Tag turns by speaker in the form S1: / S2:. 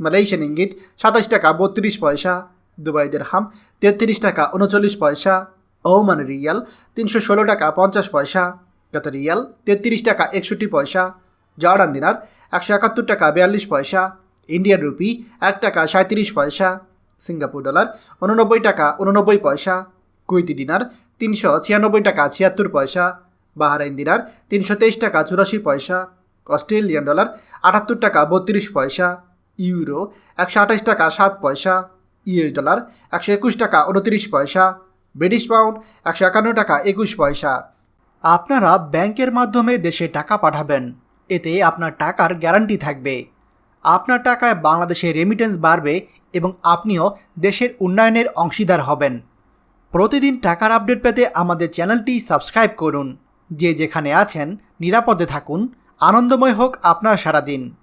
S1: Malaysian ইঙ্গিত সাতাশ টাকা বত্রিশ পয়সা। দুবাই হাম, তেত্রিশ টাকা উনচল্লিশ পয়সা। ওমান রিয়াল, তিনশো ষোলো টাকা পঞ্চাশ পয়সা। কাতার রিয়াল, তেত্রিশ টাকা একষট্টি পয়সা। জর্ডান দিনার, একশো একাত্তর টাকা বিয়াল্লিশ পয়সা। ইন্ডিয়ান রুপি, এক টাকা সাঁত্রিশ পয়সা। সিঙ্গাপুর ডলার, উননব্বই টাকা উননব্বই পয়সা। কুইতি দিনার, তিনশো ছিয়ানব্বই টাকা ছিয়াত্তর পয়সা। বাহারাইন দিনার, তিনশো তেইশ টাকা চুরাশি পয়সা। অস্ট্রেলিয়ান ডলার, আটাত্তর টাকা বত্রিশ পয়সা। ইউরো, একশো আঠাশ টাকা সাত পয়সা ইউএস ডলার, একশো একুশ টাকা উনত্রিশ পয়সা ব্রিটিশ পাউন্ড, একশো একান্ন টাকা একুশ পয়সা। আপনারা ব্যাংকের মাধ্যমে দেশে টাকা পাঠাবেন। এতে আপনার টাকার গ্যারান্টি থাকবে। আপনার টাকায় বাংলাদেশে রেমিটেন্স বাড়বে এবং আপনিও দেশের উন্নয়নের অংশীদার হবেন। প্রতিদিন টাকার আপডেট পেতে আমাদের চ্যানেলটি সাবস্ক্রাইব করুন। যে যেখানে আছেন, নিরাপদে থাকুন। আনন্দময় হোক আপনার সারাদিন।